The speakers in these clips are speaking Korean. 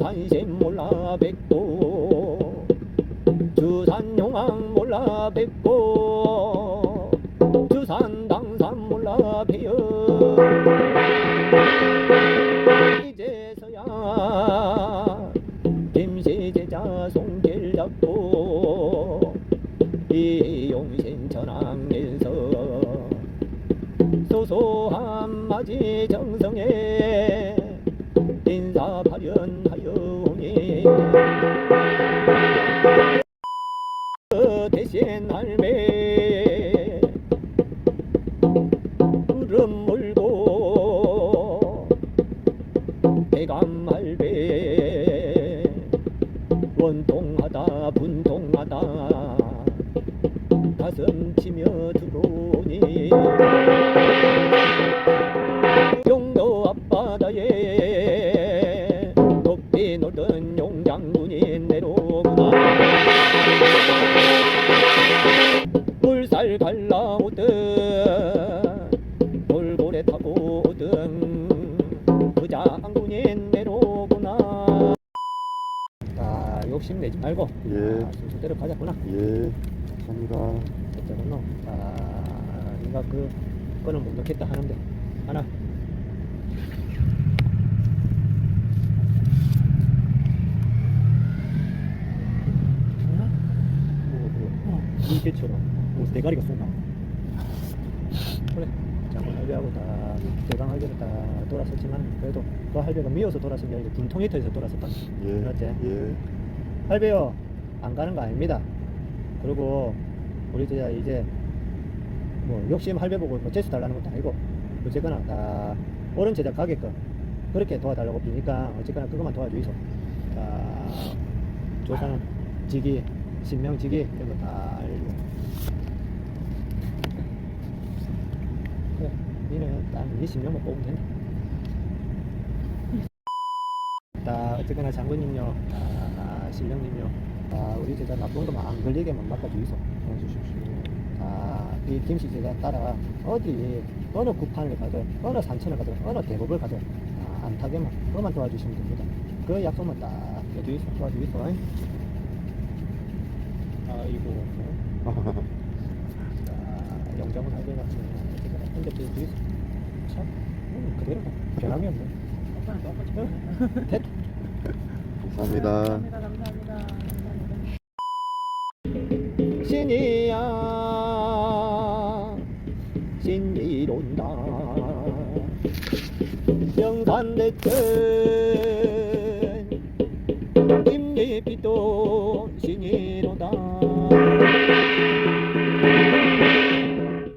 산신 몰라 뵙고 주산 용왕 몰라 뵙고 주산 당산 몰라 뵈어 발 놀던 용장군이 내려오구나 물살 갈라오듯 돌고래 타고 오든 그 장군이 내려오구나 아 욕심내지 말고 예. 아, 순서대로 가자꾸나 예. 감사합니다. 어쩌겠노 아 네가 그 거는 못 넣겠다 하는데 하나 뭐, 뭐, 물개처럼 뭐 대가리가 쏙 나와 그래 장군 할배하고 다 대강 할배를 다 돌았었지만 그래도 그 할배가 미워서 돌았은 게 아니고 분통이 터져서 돌았었다 예. 그렇지? 예. 할배요 안 가는 거 아닙니다 그리고 우리 제자 이제 뭐 욕심 할배 보고 뭐 재수 달라는 것도 아니고 어쨌거나 다 옳은 제자 가게끔 그렇게 도와달라고 비니까 어쨌거나 그것만 도와주이소 다 조사는 직위 신명직위 이런 거다 알고. 그래 니는 딱네 신명만 뽑으면 된다 다 어쨌거나 장군님요 아, 신령님요 아, 우리 제자 나쁜 거만 안 걸리게만 도와주십시오. 아이 김씨 제자 따라 어디 어느 구판을 가든 어느 산천을 가든 어느 대법을 가든 아, 안 타게만 그것만 도와주시면 됩니다. 그 약속만 딱 해주이소. 도와주이소 아이. 아이고 아, 영장은 알게 같이 근데 그 주이소 참 음, 그대로 변함이 없네 오빠는 똑같이 됐다 감사합니다. 감사합니다. 감사합니다. 감사합니다. 신이야 신이론다 영산대천 임예빛도 신이로다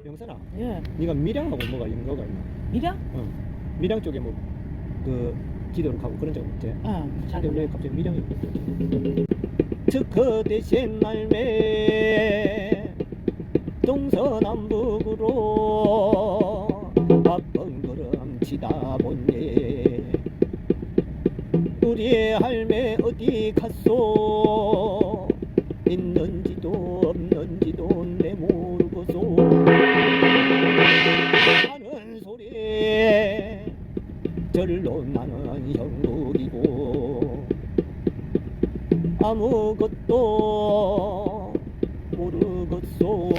영산아 예. 네가 밀양하고 뭐가 연거가 있나? 미량? 응. 밀양 쪽에 뭐 그 기도를 가고 그런 적 없지? 어. 잘 근데 왜. 갑자기 밀양이 즉그 대신 날매 동서남북으로 바쁜 걸음 치다 보니 우리 할매 어디 갔소? 있는지도 없는지도 내 모르고소. 하는 소리 절로 나는 형국이고 아무것도 모르겠소.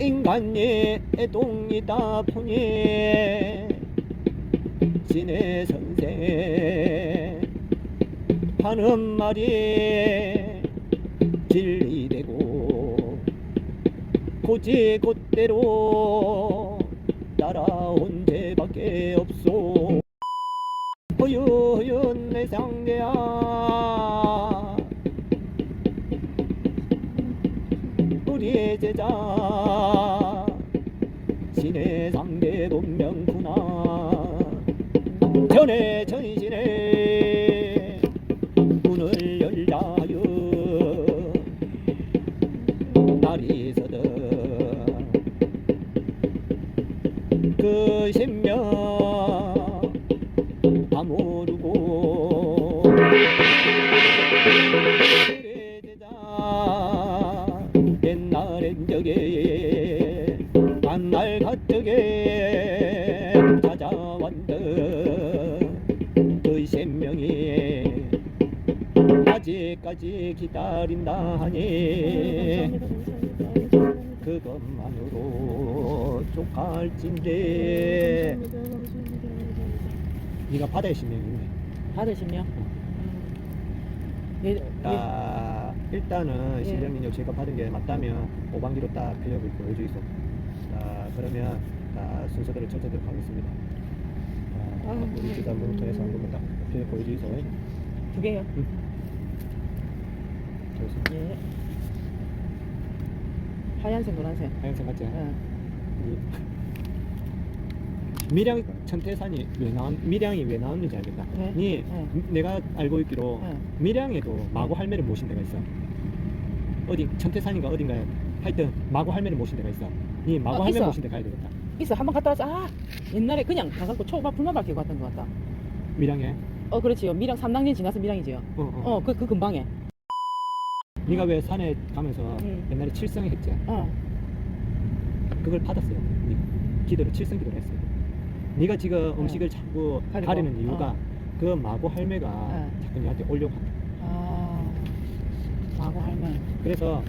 인간이 애동이다 보니 신의 선생 하는 말이 진리되고 고지 곧대로 따라온 죄밖에 없소. 허윤 내 상대야. 우리 제자 신의 전에 전신에 아직까지 기다린다 하니. 그것만으로 족할진데. 네가 바다의 신명이네 받으시면 예, 예. 아, 일단은 예. 실령님 제가 받은 게 맞다면 오방기로 딱 필력을 보여주이소 자 그러면 자, 순서대로 첫째대로 가겠습니다 자, 아, 우리 지단분을 통해서 한 번만 딱 필력 보여주이소 두 개요. 그래서 예. 하얀색, 노란색. 하얀색 같지? 예. 이 밀양 천태산이 왜 나온 밀양이 왜 나왔는지 알겠다. 네. 니 네. 내가 알고 있기로 네. 밀양에도 마고 할매를 모신 데가 있어. 어디 천태산인가 어딘가에 하여튼 마고 할매를 모신 데가 있어. 니 마고 어, 할매 있어. 모신 데 가야 되겠다. 있어. 한번 갔다 와서 아 옛날에 그냥 가갖고 초밥 불만 밝히고 갔던 것 같다. 밀양에. 어 그렇지요. 미랑 3학년 지나서 미랑이지요. 어, 어. 어 그 그 근방에. 네가 왜 산에 가면서 음. 옛날에 칠성 했지? 어. 그걸 받았어요. 네. 기도를 칠성 기도를 했어요. 네가 지금 음식을 자꾸 가리고. 가리는 이유가 어. 그 마고 할매가 네. 자꾸 니한테 올려고 한다. 아. 마고 할매. 그래서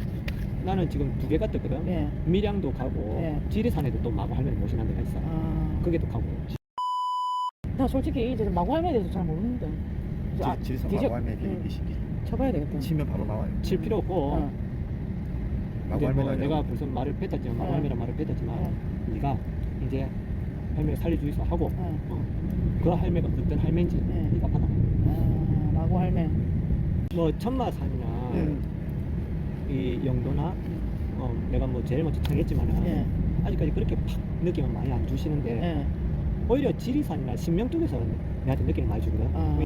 나는 지금 두 개가 떴거든. 예. 밀양도 가고 네. 지리산에도 또 마고 할머니 모시는 데가 있어. 아. 그게 또 가고. 나 솔직히 이제 마고 할매에 대해서 잘 모르는데. 아, 뒤져- 마고 할매 응. 비시기 쳐봐야 되겠다. 치면 바로 나와요. 칠 필요 없고. 어. 뭐 내가 벌써 말을 뱉었지만 네. 할머니란 말을 뱉었지만 네. 네가 이제 할머니 살려주이소 하고 어. 어. 그 할매가 어떤 할매인지 네. 네가 받아. 아, 마고 할매. 뭐 천마산이나 음. 이 영도나 어, 내가 뭐 제일 먼저 청했지만은 예. 아직까지 그렇게 팍 느낌을 많이 안 주시는데 예. 오히려 지리산이나 신명 쪽에서 내한테 느낌을 많이 주거든. 아.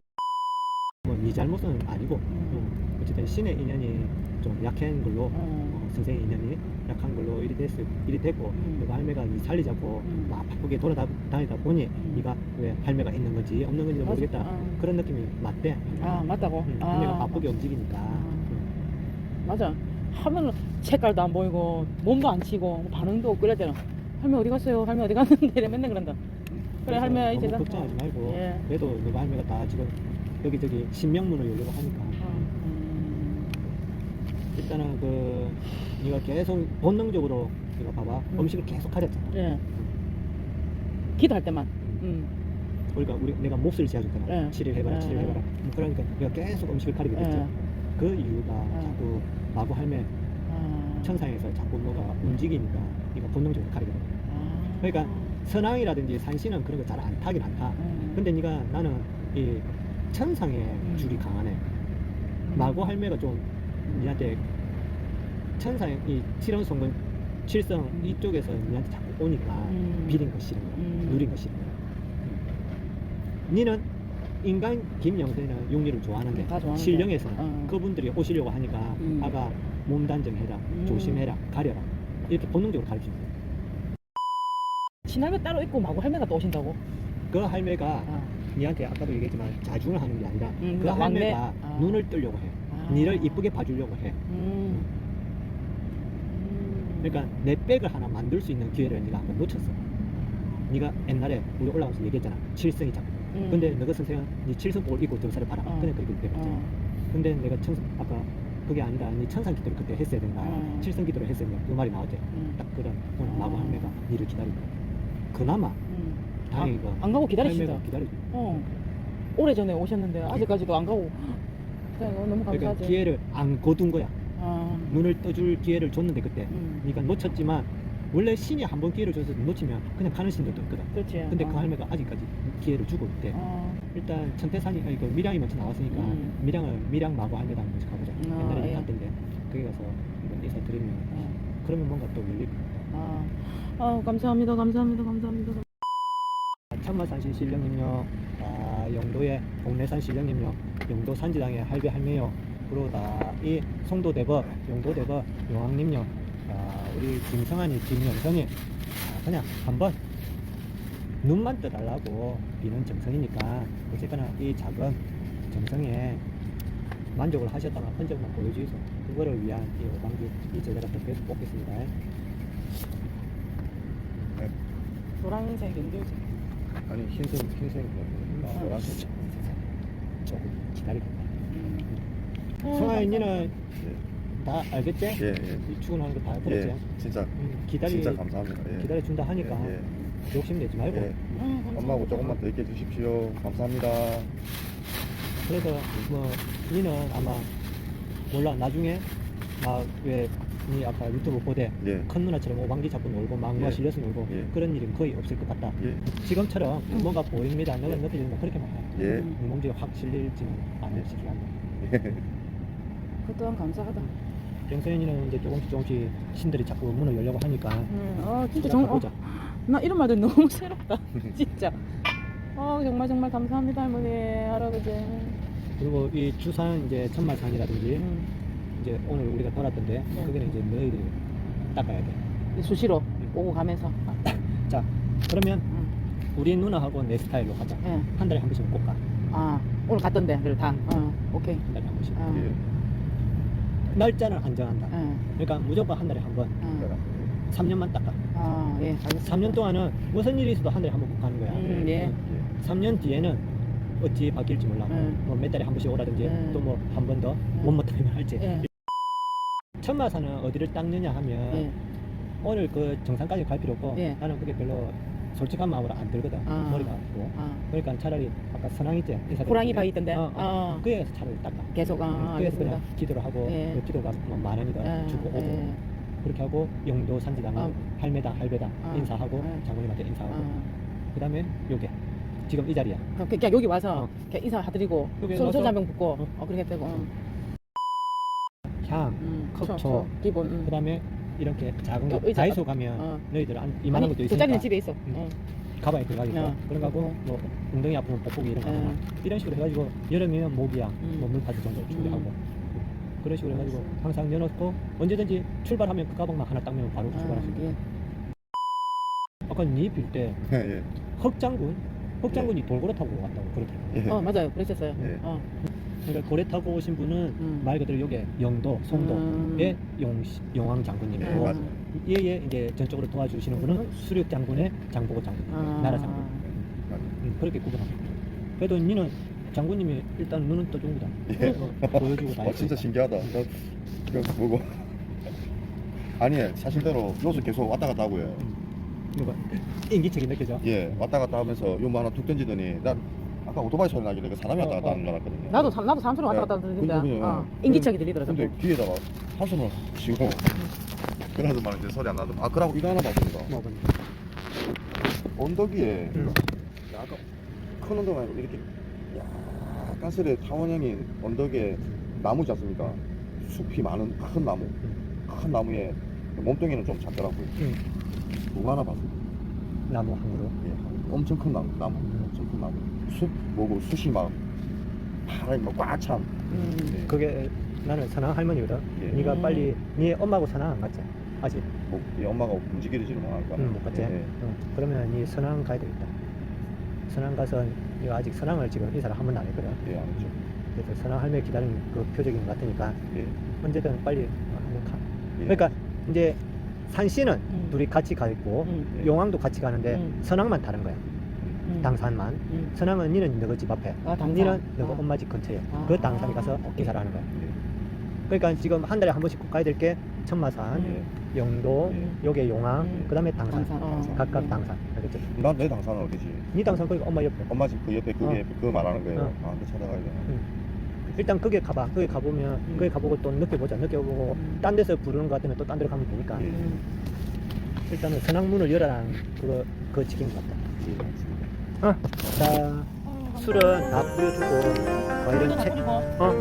뭐네 잘못은 아니고 음. 어, 어쨌든 신의 인연이 좀 약한 걸로 어. 어, 선생의 인연이 약한 걸로 일이 됐을 일이 됐고 음. 그 할매가 이 살리자고 음. 막 바쁘게 돌아다니다 보니 음. 네가 왜 할매가 있는 건지 없는 건지 맞아. 모르겠다 아. 그런 느낌이 맞대. 아 맞다고. 응, 아. 할매가 바쁘게 움직이니까. 아. 응. 맞아. 하면은 색깔도 안 보이고 몸도 안 치고 뭐 반응도 없고 되나. 할매 어디 갔어요? 할매 어디 갔는데 이래 맨날 그런다. 그래 할매 이제 나- 걱정하지 말고 예. 그래도 너가 할매가 다 지금 여기저기 신명문을 열려고 하니까 어, 음. 일단은 그 네가 계속 본능적으로 네가 봐봐 음. 음. 식을 계속 가렸잖아. 예. 기도할 때만. 음. 그러니까 우리 내가 몹쓸 지어줬잖아. 예. 칠일 해봐라, 예, 칠일 예. 해봐라. 음, 그러니까 내가 계속 음식을 가리게 됐지. 예. 그 이유가 예. 자꾸 마구 할매 아. 천상에서 자꾸 뭐가 움직이니까 네가 본능적으로 가리게 돼. 아. 그러니까 선왕이라든지 산신은 그런 거 잘 안 타긴 안 타. 음. 근데 네가 나는 이 천상의 음. 줄이 강하네. 음. 마구 할매가 좀 니한테 천상의 이 칠원성근 칠성 음. 이쪽에서 니한테 자꾸 오니까 음. 비린 거 싫은. 음. 누린 거 싫은. 음. 니는 인간 김영세는 용리를 좋아하는데 다 좋아하는데. 신령에서는 어. 그분들이 오시려고 하니까 음. 아가 몸단정해라 음. 조심해라 가려라 이렇게 본능적으로 가르치는 거야. 친할매 따로 있고 마고 할매가 또 오신다고. 그 할매가 아. 니한테 아까도 얘기했지만 자중을 하는 게 아니라 음, 그 그러니까 막내. 할매가 아. 눈을 뜨려고 해. 아. 니를 이쁘게 봐주려고 해. 음. 음. 그러니까 내 백을 하나 만들 수 있는 기회를 네가 한번 놓쳤어. 네가 옛날에 우리 올라오면서 얘기했잖아. 칠성이 자꾸. 음. 근데 너가 선생은 네 칠성복을 입고 등살을 봐라. 어. 그냥 그렇게 돼봤잖아. 어. 근데 내가 천상 아까 그게 아니라 네 천상 기도를 그때 했어야 된다. 음. 칠성 기도를 했어야 된다. 그 말이 나왔지. 음. 딱 그런 오늘 어. 마구 할매가 니를 기다린다. 그나마 음. 다행이가 안 가고 기다리시다. 할매가 기다리지. 어. 오래 전에 오셨는데 아직까지도 안 가고. 진짜 이거 너무 그러니까 감사하지. 기회를 안 거둔 거야. 아. 눈을 떠줄 기회를 줬는데 그때. 음. 그러니까 놓쳤지만 원래 신이 한 번 기회를 줘서 놓치면 그냥 가는 신들도 있거든. 그렇지. 근데 어. 그 할매가 아직까지 기회를 주고 있대. 어. 일단 천태산이 아니 그 밀양이 먼저 나왔으니까 음. 밀양을 밀양 마구 할매당 먼저 가보자. 아, 옛날에 예. 갔던데 거기 가서 한번 인사 드리면 어. 그러면 뭔가 또 열릴 거야. 아. 아, 감사합니다. 감사합니다. 감사합니다. 천마산신 신령님요, 아, 영도의 동래산 신령님요, 영도 산지당의 할배 할매요, 그러다 이 송도 대법, 영도 대법 용왕님요, 아, 우리 김성환이 김영선이 아, 그냥 한번 눈만 떠달라고 비는 정성이니까 어쨌거나 이 작은 정성에 만족을 하셨다는 흔적만 보여주셔서 그거를 위한 이 오방기 이더 계속 뽑겠습니다. 노란색 연두색. 아니 흰색 흰색 뭐 어. 노란색 조금 기다리고. 음. 성아이 니는 다 알겠지? 예, 예. 이 출근하는 거 다 들었지? 예, 진짜 음, 기다리, 진짜 감사합니다. 예. 기다려준다 하니까 예, 욕심내지 말고 예. 엄마하고 조금만 더 있게 해주십시오. 감사합니다. 그래서 뭐 니는 아마 몰라 나중에 막왜 니 아까 유튜브 보대 예, 큰 누나처럼 오방기 잡고 놀고 막누가 예. 실려서 놀고 예. 그런 일은 거의 없을 것 같다 예, 지금처럼 음. 뭔가 보입니다 내가 느껴지는 그렇게 말해 예. 몸지에 확 실릴지는 않으시기 바랍니다 예. 그 또한 감사하다. 병선이는 이제 조금씩 조금씩 신들이 자꾸 문을 열려고 하니까 음, 아 진짜 정, 어, 보자 나 이런 말들 너무 새롭다. 진짜. 어 정말 정말 감사합니다 할머니 할아버지. 그리고 이 주산 이제 천마산이라든지 음, 이제 오늘 우리가 돌았던데 네. 거기는 이제 너희들이 닦아야 돼. 이 수시로 오고 가면서. 자 그러면 음, 우리 누나하고 내 스타일로 가자. 예. 한 달에 한 번씩 꼭 가. 아 오늘 갔던데 그걸 다. 어, 오케이. 한 달에 한 번씩. 어, 예. 날짜는 안 정한다. 예. 그러니까 무조건 한 달에 한 번. 어, 3년만 닦아. 아, 예, 알겠습니다. 3년 동안은 무슨 일이 있어도 한 달에 한 번 꼭 가는 거야. 음, 예. 3년 뒤에는 어찌 바뀔지 몰라. 음. 뭐몇 달에 한 번씩 오라든지 음. 또뭐 한 번더 음. 원모 타임을 할지. 예. 천마산은 어디를 닦느냐 하면 예. 오늘 그 정상까지 갈 필요 없고 예. 나는 그게 별로 솔직한 마음으로 안 들거든. 아. 머리가 아프고. 아, 그러니까 차라리 아까 선왕 있지? 인사 호랑이 드렸는데. 바 있던데. 어, 어. 어. 그에서 차라리 닦아. 계속 아, 응, 아, 그래서 알겠습니다. 그냥 기도를 하고 예. 그 기도가 뭐만 원이든 예, 주고 오고 예. 그렇게 하고 영도 산지당은 어. 할매다 할배다 어. 인사하고 예. 장모님한테 인사하고 어. 그 다음에 요게 지금 이 자리야 그냥 여기 와서 어. 그냥 인사 드리고 여기 손, 와서- 손 한병 붓고 어. 어, 그렇게 되고 응. 향 음, 컵초. 기본 응. 그 다음에 이렇게 작은 거그 의자 다이소 가면 어. 너희들 한 이만한 것도 두 있으니까 자리는 집에 있어 음. 어. 가방에 들어가겠고 어. 그런 거고 뭐 엉덩이 아프면 돋보기 이런 거 예. 하나 이런 식으로 해가지고 여름이면 모기향 음. 뭐 물파스 정도 준비하고 음. 그런 식으로 해가지고 항상 넣어놓고 언제든지 출발하면 그 가방만 하나 닦으면 바로 출발할 수 아, 있게 예. 아까 니빌때 예, 예. 흑장군 흑장군이 돌고래 타고 왔다고 그러더라고 예. 어 맞아요 그랬었어요 예. 어. 그러니까 고래 타고 오신 분은 음. 말 그대로 요게 영도 송도의 음. 용 용왕 장군님이고 예, 맞아요. 얘의 이제 전적으로 도와주시는 분은 수륙 장군의 장보고 장군 아. 나라 장군 맞아요. 음, 그렇게 구분합니다 그래도 니는 장군님이 일단 눈은 떠줍니다 예. 어, 보여주고 다 어, 진짜 신기하다. 나 이거 뭐고? 아니 사실대로 요새 계속 왔다 갔다 하고요. 이거 인기척이 느껴져 예, 왔다 갔다 하면서 요뭐 하나 툭 던지더니 난 아까 오토바이 소리 나길래 그 사람이 왔다 갔다 어, 하는 줄 알았거든요. 나도 삼- 나도 삼촌 왔다 예. 갔다 들리는데 근데 그냥, 어. 예. 인기척이 들리더라고 근데 뒤에다가 한숨을 쉬고 그래서 말인데 소리 안 나도 아 그러고 이거 하나 봤습니다. 뭐 그런 언덕 위에 음. 약간 큰 언덕 아니고 이렇게 약간 스레 타원형인 언덕에 나무지 않습니까? 숲이 많은 큰 나무 큰 나무에 몸뚱이는 좀 작더라고요 음, 그거 하나 봤어요 나무 항으로 예, 엄청 큰 나무 나무 큰 나무 숲 뭐고 숲이 막 파랗게 막꽉찬 음. 그게 나는 선왕 할머니거든 예. 네가 음. 빨리 네 엄마하고 선왕 안 갔지 아직 뭐, 이 엄마가 움직이지를 못하니까 응, 못 갔지 예, 예. 응. 그러면 네 선왕 가야 되겠다 선왕 가서 네가 아직 선왕을 지금 인사를 한 번도 안 했거든 예, 아니죠 그래서 선왕 할머니 기다리는 그 표적인 것 같으니까 예, 언제든 빨리 한번 가 예. 그러니까 이제 산씨는 음. 둘이 같이 가 있고 음. 예. 용왕도 같이 가는데 음. 선왕만 다른 거야 음. 당산만 음. 선왕은 니는 너희 집 앞에 아, 당산. 니는 너희 아. 엄마 집 근처에 아. 그 당산에 가서. 인사를 하는 거야 예, 그러니까 지금 한 달에 한 번씩 꼭 가야 될 게 천마산 예. 영도 예. 요게 용왕 음. 그 다음에 당산, 당산, 어. 각각 음. 당산 알겠지? 난 내 당사는 어디지? 니 당산 거기 엄마 옆에 엄마 집 그 옆에 그게 어. 그거 말하는 거예요. 어. 아, 그 찾아가야 되나? 일단 거기 가봐 거기 가보면 음. 거기 가보고 또 느껴보자 느껴보고 음. 딴 데서 부르는 것 같으면 또 딴 데로 가면 되니까 예. 음. 일단은 선왕문을 열어라는 그거 그거 지킨 것 같다 예. 어? 자 술은 다 뿌려주고 뭐 이런 책 어?